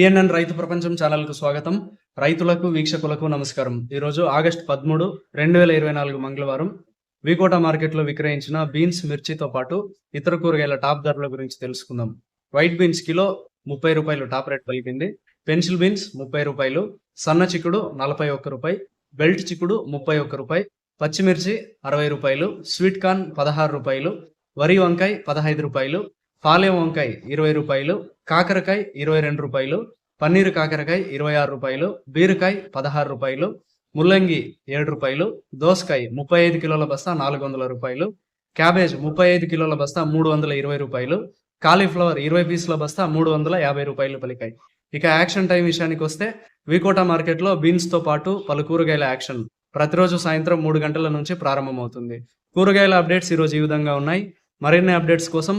PNN రైతు ప్రపంచం ఛానల్కు స్వాగతం. రైతులకు వీక్షకులకు నమస్కారం. ఈరోజు ఆగస్టు పదమూడు రెండు వేల ఇరవై నాలుగు మంగళవారం వికోట మార్కెట్లో విక్రయించిన బీన్స్ మిర్చితో పాటు ఇతర కూరగాయల టాప్ ధరల గురించి తెలుసుకుందాం. వైట్ బీన్స్ కిలో ముప్పై రూపాయలు టాప్ రేట్ పలికింది. పెన్సిల్ బీన్స్ ముప్పై రూపాయలు సన్న చిక్కుడు నలభై ఒక్క రూపాయి బెల్ట్ చిక్కుడు ముప్పై ఒక్క రూపాయి పచ్చిమిర్చి అరవై రూపాయలు స్వీట్ కార్న్ పదహారు రూపాయలు వరి వంకాయ పదహైదు రూపాయలు పాలెం వంకాయ ఇరవై రూపాయలు కాకరకాయ ఇరవై రెండు రూపాయలు పన్నీరు కాకరకాయ ఇరవై ఆరు రూపాయలు బీరకాయ పదహారు రూపాయలు ముల్లంగి ఏడు రూపాయలు దోసకాయ ముప్పై ఐదు కిలోల బస్తా నాలుగు వందల రూపాయలు క్యాబేజ్ ముప్పై ఐదు కిలోల బస్తా మూడు వందల ఇరవై రూపాయలు కాలీఫ్లవర్ ఇరవై పీసుల బస్తా మూడు వందల యాభై రూపాయలు పలికాయి. ఇక యాక్షన్ టైం విషయానికి వస్తే వికోటా మార్కెట్లో బీన్స్తో పాటు పలు కూరగాయల యాక్షన్ ప్రతిరోజు సాయంత్రం మూడు గంటల నుంచి ప్రారంభమవుతుంది. కూరగాయల అప్డేట్స్ ఈరోజు ఈ విధంగా ఉన్నాయి. మరిన్ని అప్డేట్స్ కోసం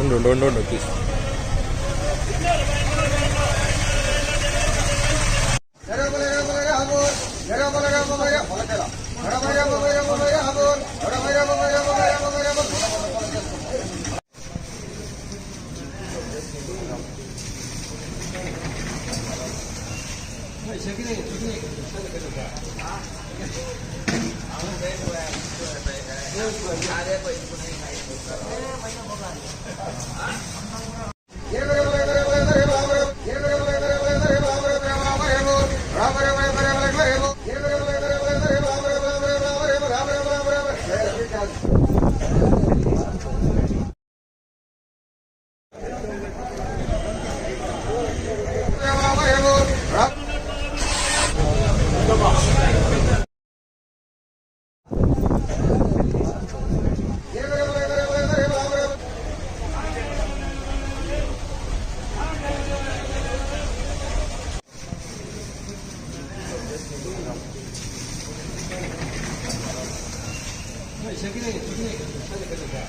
ఉండు ఉండు ఉండు ఉండు पैसे